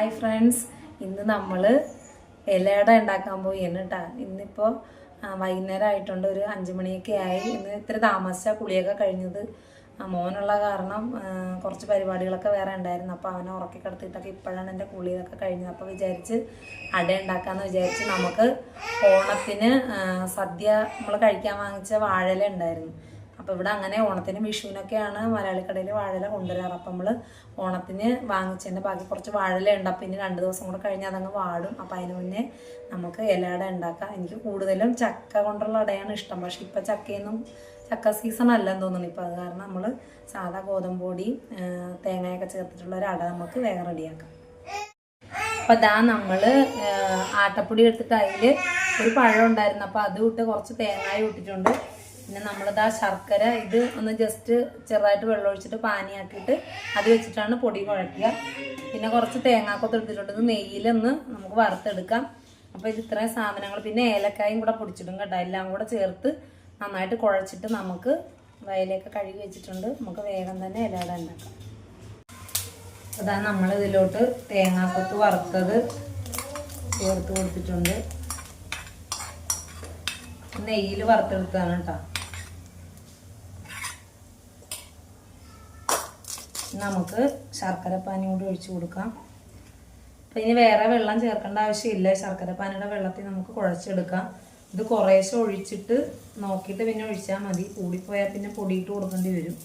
Hi friends ഇന്ന് നമ്മൾ ഇലയട ഉണ്ടാക്കാൻ പോയി കേട്ടോ. ഇന്നിപ്പോൾ വൈകുന്നേരം ആയിട്ടുണ്ട് ഒരു അഞ്ച് മണിയൊക്കെ ആയി. ഇന്ന് ഇത്തിരി താമസിച്ച കുളിയൊക്കെ കഴിഞ്ഞത്. മോനുള്ള കാരണം കുറച്ച് പരിപാടികളൊക്കെ വേറെ ഉണ്ടായിരുന്നു. അപ്പോൾ അവനെ ഉറക്കി കിടത്തിയിട്ടൊക്കെ ഇപ്പോഴാണ് എന്റെ കുളിയൊക്കെ കഴിഞ്ഞത്. അപ്പോൾ വിചാരിച്ച് അട ഉണ്ടാക്കാമെന്ന് വിചാരിച്ച് നമുക്ക് ഓണത്തിന് സദ്യ നമ്മൾ കഴിക്കാൻ വാങ്ങിച്ച വാഴല ഉണ്ടായിരുന്നു. അപ്പോൾ ഇവിടെ അങ്ങനെ ഓണത്തിന് വിഷുവിനൊക്കെയാണ് മലയാളിക്കടയിൽ വാഴല കൊണ്ടുവരാറ്. അപ്പം നമ്മൾ ഓണത്തിന് വാങ്ങിച്ചതിന്റെ ബാക്കി കുറച്ച് വാഴല ഉണ്ട്. അപ്പം ഇനി രണ്ട് ദിവസം കൂടെ കഴിഞ്ഞാൽ അതങ്ങ് വാടും. അപ്പം അതിന് മുന്നേ നമുക്ക് ഇലയട ഉണ്ടാക്കാം. എനിക്ക് കൂടുതലും ചക്ക കൊണ്ടുള്ള അടയാണ് ഇഷ്ടം. പക്ഷേ ഇപ്പം ചക്കയൊന്നും ചക്ക സീസൺ അല്ലെന്ന് തോന്നുന്നു. ഇപ്പം അത് കാരണം നമ്മൾ സാധാ ഗോതമ്പൊടി തേങ്ങയൊക്കെ ചേർത്തിട്ടുള്ള ഒരു അട നമുക്ക് വേഗം റെഡിയാക്കാം. അപ്പം ദാ നമ്മൾ ആട്ടപ്പൊടി എടുത്തിട്ട് അതിൽ ഒരു പഴം ഉണ്ടായിരുന്നു. അപ്പോൾ അത് ഇട്ട് കുറച്ച് തേങ്ങായി ഇട്ടിട്ടുണ്ട്. പിന്നെ നമ്മളിതാ ശർക്കര ഇത് ഒന്ന് ജസ്റ്റ് ചെറുതായിട്ട് വെള്ളം ഒഴിച്ചിട്ട് പാനിയാക്കിയിട്ട് അത് വെച്ചിട്ടാണ് പൊടി കുഴക്കുക. പിന്നെ കുറച്ച് തേങ്ങാക്കൊത്ത് എടുത്തിട്ടുണ്ട്. ഇത് നെയ്യിലൊന്ന് നമുക്ക് വറുത്തെടുക്കാം. അപ്പോൾ ഇത് ഇത്രയും സാധനങ്ങൾ. പിന്നെ ഏലക്കായും കൂടെ പൊടിച്ചിടും കേട്ടോ. എല്ലാം കൂടെ ചേർത്ത് നന്നായിട്ട് കുഴച്ചിട്ട് നമുക്ക് വയലൊക്കെ കഴുകി വെച്ചിട്ടുണ്ട്. നമുക്ക് വേഗം തന്നെ ഇലയുടെ ഉണ്ടാക്കാം. അതാ നമ്മൾ ഇതിലോട്ട് തേങ്ങാക്കൊത്ത് വറുത്തത് ചേർത്ത് കൊടുത്തിട്ടുണ്ട്. നെയ്യിൽ വറുത്തെടുത്തതാണ് കേട്ടോ. നമുക്ക് ശർക്കര പാനി കൂടി ഒഴിച്ചു കൊടുക്കാം. അപ്പം ഇനി വേറെ വെള്ളം ചേർക്കേണ്ട ആവശ്യമില്ല. ശർക്കര പാനിയുടെ വെള്ളത്തിൽ നമുക്ക് കുഴച്ചെടുക്കാം. ഇത് കുറേശ്ശെ ഒഴിച്ചിട്ട് നോക്കിയിട്ട് പിന്നെ ഒഴിച്ചാൽ മതി. കൂടിപ്പോയാൽ പിന്നെ പൊടിയിട്ട് കൊടുക്കേണ്ടി വരും.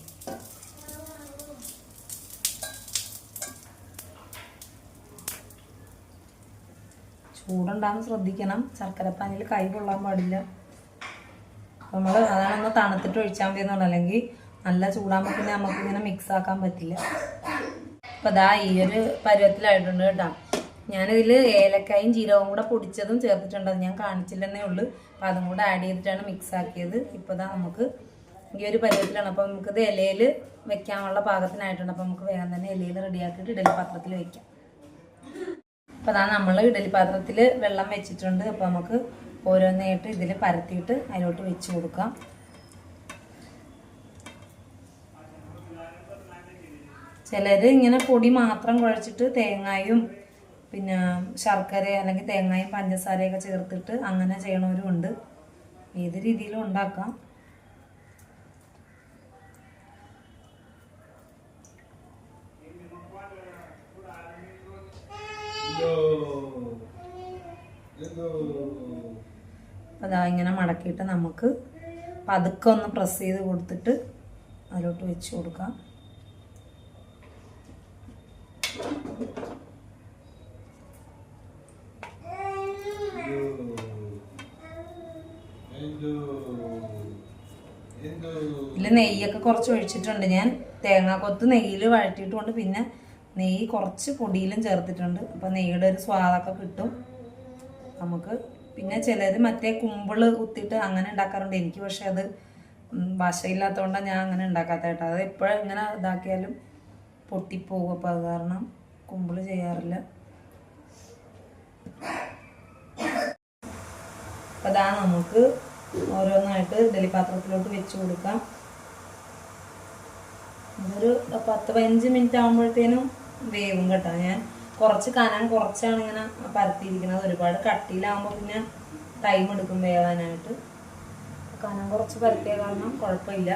ചൂടുണ്ടാകുമ്പോൾ ശ്രദ്ധിക്കണം. ശർക്കരപ്പാനിൽ കൈ കൊള്ളാൻ പാടില്ല. നമ്മൾ അതാണ് അതാണൊന്ന് തണുത്തിട്ട് ഒഴിച്ചാൽ മതി എന്നുള്ളത് അല്ലെങ്കിൽ നല്ല ചൂടാകുമ്പോൾ പിന്നെ നമുക്ക് ഇങ്ങനെ മിക്സ് ആക്കാൻ പറ്റില്ല. അപ്പോൾ അതാ ഈ ഒരു പരുവത്തിലായിട്ടുണ്ട് കേട്ടോ. ഞാനിതിൽ ഏലക്കായും ജീരകവും കൂടെ പൊടിച്ചതും ചേർത്തിട്ടുണ്ട്. അത് ഞാൻ കാണിച്ചില്ലെന്നേ ഉള്ളൂ. അപ്പോൾ അതും കൂടെ ആഡ് ചെയ്തിട്ടാണ് മിക്സ് ആക്കിയത്. ഇപ്പോൾ ഇതാ നമുക്ക് ഈ ഒരു പരുവത്തിലാണ്. അപ്പോൾ നമുക്കിത് ഇലയിൽ വെക്കാനുള്ള പാകത്തിനായിട്ടുണ്ട്. അപ്പോൾ നമുക്ക് വേഗം തന്നെ ഇലയിൽ റെഡിയാക്കിയിട്ട് ഇഡലി പാത്രത്തിൽ വെക്കാം. അപ്പോൾ അതാ നമ്മൾ ഇഡലി പാത്രത്തിൽ വെള്ളം വെച്ചിട്ടുണ്ട്. അപ്പോൾ നമുക്ക് ഓരോന്നായിട്ട് ഇതിൽ പരത്തിയിട്ട് അതിലോട്ട് വെച്ച് കൊടുക്കാം. ചിലർ ഇങ്ങനെ പൊടി മാത്രം കുഴച്ചിട്ട് തേങ്ങായും പിന്നെ ശർക്കര അല്ലെങ്കിൽ തേങ്ങായും പഞ്ചസാരയൊക്കെ ചേർത്തിട്ട് അങ്ങനെ ചെയ്യണവരും ഉണ്ട്. ഏത് രീതിയിലും ഉണ്ടാക്കാം. അതാ ഇങ്ങനെ മടക്കിയിട്ട് നമുക്ക് പതുക്കെ ഒന്ന് പ്രസ് ചെയ്ത് കൊടുത്തിട്ട് അതിലോട്ട് വെച്ച് കൊടുക്കാം. ഇതിൽ നെയ്യൊക്കെ കുറച്ച് ഒഴിച്ചിട്ടുണ്ട് ഞാൻ. തേങ്ങാക്കൊത്ത് നെയ്യിൽ വഴറ്റിയിട്ടുണ്ട്. പിന്നെ നെയ്യ് കുറച്ച് പൊടിയിലും ചേർത്തിട്ടുണ്ട്. അപ്പം നെയ്യുടെ ഒരു സ്വാദൊക്കെ കിട്ടും. നമുക്ക് പിന്നെ ചിലർ മറ്റേ കുമ്പിൾ കുത്തിയിട്ട് അങ്ങനെ ഉണ്ടാക്കാറുണ്ട്. എനിക്ക് പക്ഷേ അത് വശയില്ലാത്തതുകൊണ്ടാണ് ഞാൻ അങ്ങനെ ഉണ്ടാക്കാത്ത കേട്ടോ. അത് എപ്പോഴും ഇങ്ങനെ ഇതാക്കിയാലും പൊട്ടിപ്പോകും. അപ്പോൾ അത് കാരണം കുമ്പിൾ ചെയ്യാറില്ല. അപ്പോൾ അതാ നമുക്ക് ഓരോന്നായിട്ട് ഇഡലി പാത്രത്തിലോട്ട് വെച്ച് കൊടുക്കാം. ഇതൊരു പത്ത് പതിനഞ്ച് മിനിറ്റ് ആകുമ്പോഴത്തേനും വേവും കേട്ടോ ഞാൻ. കുറച്ച് കനം കുറച്ചാണ് ഇങ്ങനെ പരത്തിയിരിക്കുന്നത്. ഒരുപാട് കട്ടിയിലാകുമ്പോൾ പിന്നെ ടൈം എടുക്കും വേവാനായിട്ട്. കനം കുറച്ച് പരത്തിയ കാരണം കുഴപ്പമില്ല.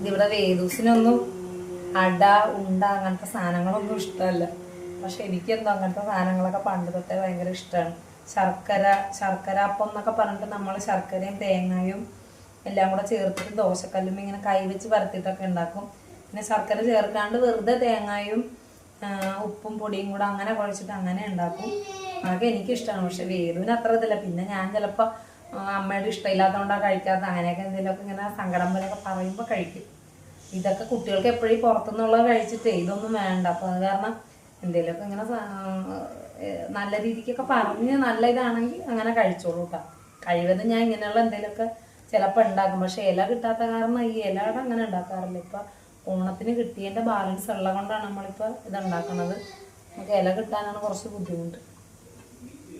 ഇതിവിടെ വേദൂസിനൊന്നും അട ഉണ്ട അങ്ങനത്തെ സാധനങ്ങളൊന്നും ഇഷ്ടമല്ല. പക്ഷെ എനിക്കെന്തോ അങ്ങനത്തെ സാധനങ്ങളൊക്കെ പണ്ട് തൊട്ടേ ഭയങ്കര ഇഷ്ടമാണ്. ശർക്കര ശർക്കര അപ്പം എന്നൊക്കെ പറഞ്ഞിട്ട് നമ്മൾ ശർക്കരയും തേങ്ങയും എല്ലാം കൂടെ ചേർത്തിട്ട് ദോശക്കല്ലും ഇങ്ങനെ കൈ വെച്ച് പരത്തിയിട്ടൊക്കെ ഉണ്ടാക്കും. പിന്നെ ശർക്കര ചേർക്കാണ്ട് വെറുതെ തേങ്ങയും ഉപ്പും പൊടിയും കൂടെ അങ്ങനെ കുഴച്ചിട്ട് അങ്ങനെ ഉണ്ടാക്കും. അതൊക്കെ എനിക്കിഷ്ടമാണ്. പക്ഷെ വേദുവിന് അത്ര ഇതില്ല. പിന്നെ ഞാൻ ചിലപ്പോൾ അമ്മയുടെ ഇഷ്ടമില്ലാത്തതുകൊണ്ടാണ് കഴിക്കാത്ത അങ്ങനെയൊക്കെ എന്തെങ്കിലുമൊക്കെ ഇങ്ങനെ സങ്കടം പോലെയൊക്കെ പറയുമ്പോൾ കഴിക്കും. ഇതൊക്കെ കുട്ടികൾക്ക് എപ്പോഴും പുറത്തുനിന്നുള്ളത് കഴിച്ചിട്ടേ ഇതൊന്നും വേണ്ട. അപ്പോൾ അത് കാരണം എന്തെങ്കിലുമൊക്കെ ഇങ്ങനെ നല്ല രീതിക്കൊക്കെ പറഞ്ഞ് നല്ല ഇതാണെങ്കിൽ അങ്ങനെ കഴിച്ചോളൂ കേട്ടോ കഴിവതും ഞാൻ ഇങ്ങനെയുള്ള എന്തെങ്കിലുമൊക്കെ ചിലപ്പോൾ ഉണ്ടാക്കും പക്ഷെ ഇല കിട്ടാത്ത കാരണം ഈ ഇലയുടെ അങ്ങനെ ഉണ്ടാക്കാറില്ല ഇപ്പം ഓണത്തിന് കിട്ടിയതിന്റെ ബാലൻസ് ഉള്ളത് കൊണ്ടാണ് നമ്മളിപ്പോൾ ഇത് ഉണ്ടാക്കുന്നത് നമുക്ക് ഇല കിട്ടാനാണ് കുറച്ച് ബുദ്ധിമുട്ട്.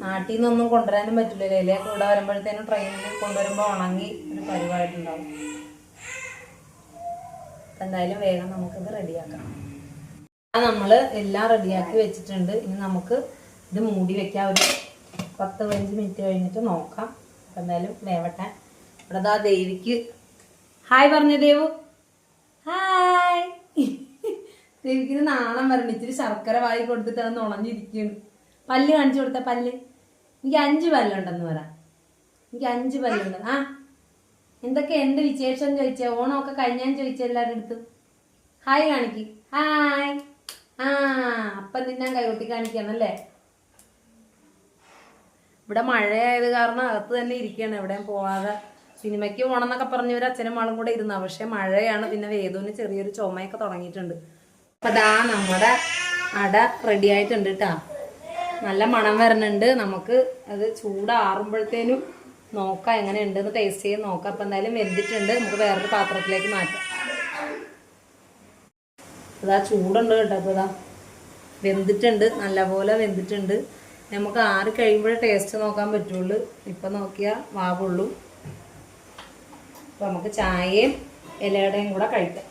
നാട്ടിൽ നിന്നൊന്നും കൊണ്ടുവരാനും പറ്റില്ല ഇലയൊക്കെ ഇവിടെ വരുമ്പോഴത്തേനും ട്രെയിനിൽ കൊണ്ടുവരുമ്പോൾ ഉണങ്ങി ഒരു പരിപാടി അപ്പൊ എന്തായാലും വേഗം നമുക്കിത് റെഡിയാക്കാം. നമ്മൾ എല്ലാം റെഡിയാക്കി വെച്ചിട്ടുണ്ട്. ഇനി നമുക്ക് ഇത് മൂടി വെക്കാം. ഒരു പത്ത് പതിനഞ്ച് മിനിറ്റ് കഴിഞ്ഞിട്ട് നോക്കാം. അപ്പം എന്തായാലും വേവട്ടെ. ഇവിടെ ദാ ദേവിക്ക് ഹായ് പറഞ്ഞു ദേവു. ഹായ്. ദേവിക്ക് നാണം വരണം ഇച്ചിരി ശർക്കര വായി കൊടുത്തിട്ട് അത് പല്ല് കാണിച്ചു കൊടുത്ത പല്ല്. എനിക്ക് അഞ്ച് പല്ലുണ്ടെന്ന് പറ. എനിക്ക് അഞ്ച് പല്ലുണ്ട് ആ എന്തൊക്കെ എന്ത് വിശേഷം ചോദിച്ചേ? ഓണമൊക്കെ കഴിഞ്ഞാൻ ചോദിച്ച എല്ലാവരുടെ അടുത്തും ഹായ് കാണിക്ക്. ഹായ് ആ അപ്പം നിന്നാൻ കൈകൊട്ടി കാണിക്കാണല്ലേ ഇവിടെ മഴയായത് കാരണം അകത്ത് തന്നെ ഇരിക്കുകയാണ് എവിടെയും പോവാതെ സിനിമയ്ക്ക് പോകണം എന്നൊക്കെ പറഞ്ഞവർ അച്ഛനും മാളും കൂടെ ഇരുന്ന. പക്ഷെ മഴയാണ്. പിന്നെ വേദുവിന് ചെറിയൊരു ചുമയൊക്കെ തുടങ്ങിയിട്ടുണ്ട്. അപ്പൊ ദാ നമ്മുടെ അട റെഡി ആയിട്ടുണ്ട് കേട്ടാ നല്ല മണം വരുന്നുണ്ട് നമുക്ക് അത് ചൂടാറുമ്പോഴത്തേനും നോക്കാം എങ്ങനെ ഉണ്ടെന്ന് ടേസ്റ്റ് ചെയ്ത് നോക്കാം. അപ്പം എന്തായാലും വെന്തിട്ടുണ്ട്. നമുക്ക് വേറൊരു പാത്രത്തിലേക്ക് മാറ്റാം. അതാ ചൂടുണ്ട് കേട്ടോ. അപ്പോൾ ഇതാ വെന്തിട്ടുണ്ട്. നല്ലപോലെ വെന്തിട്ടുണ്ട്. നമുക്ക് ആറ് കഴിയുമ്പോഴേ ടേസ്റ്റ് നോക്കാൻ പറ്റുള്ളൂ. ഇപ്പം നോക്കിയാൽ വാവുള്ളൂ. അപ്പോൾ നമുക്ക് ചായയും ഇലയുടെയും കൂടെ കഴിക്കാം.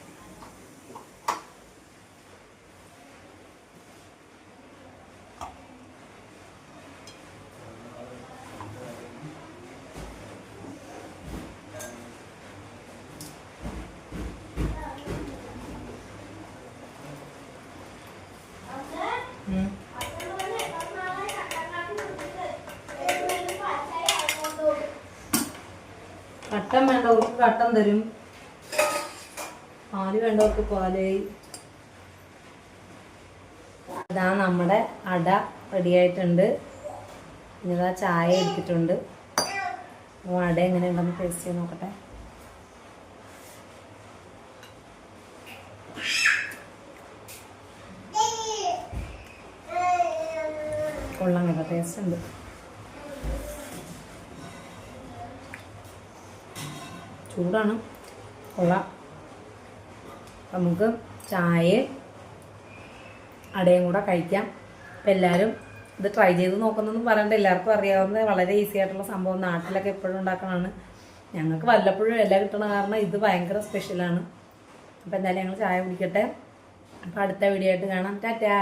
കട്ടൻ വേണ്ടവർക്ക് കട്ടൻ തരും. പാൽ വേണ്ടവർക്ക് പാൽ. ഇതാ നമ്മുടെ അട റെഡിയായിട്ടുണ്ട് ഇനിതാ ചായ എടുത്തിട്ടുണ്ട്. അട എങ്ങനെയുണ്ടെന്ന് ടേസ്റ്റ് ചെയ്ത് നോക്കട്ടെ. കൊള്ളാം കേട്ടോ ടേസ്റ്റ് ഉണ്ട്. ചൂടാണ്. കൊള്ളാം. നമുക്ക് ചായ അടയും കൂടെ കഴിക്കാം. അപ്പം എല്ലാവരും ഇത് ട്രൈ ചെയ്ത് നോക്കുന്നതെന്ന് പറയണ്ട. എല്ലാവർക്കും അറിയാവുന്ന വളരെ ഈസി ആയിട്ടുള്ള സംഭവം നാട്ടിലൊക്കെ എപ്പോഴും ഉണ്ടാക്കണതാണ്. ഞങ്ങൾക്ക് വല്ലപ്പോഴും എല്ലാം കിട്ടണ കാരണം ഇത് ഭയങ്കര സ്പെഷ്യലാണ് അപ്പം എന്തായാലും ഞങ്ങൾ ചായ കുടിക്കട്ടെ. അപ്പം അടുത്ത വീഡിയോ ആയിട്ട് കാണാം. ടാറ്റാ!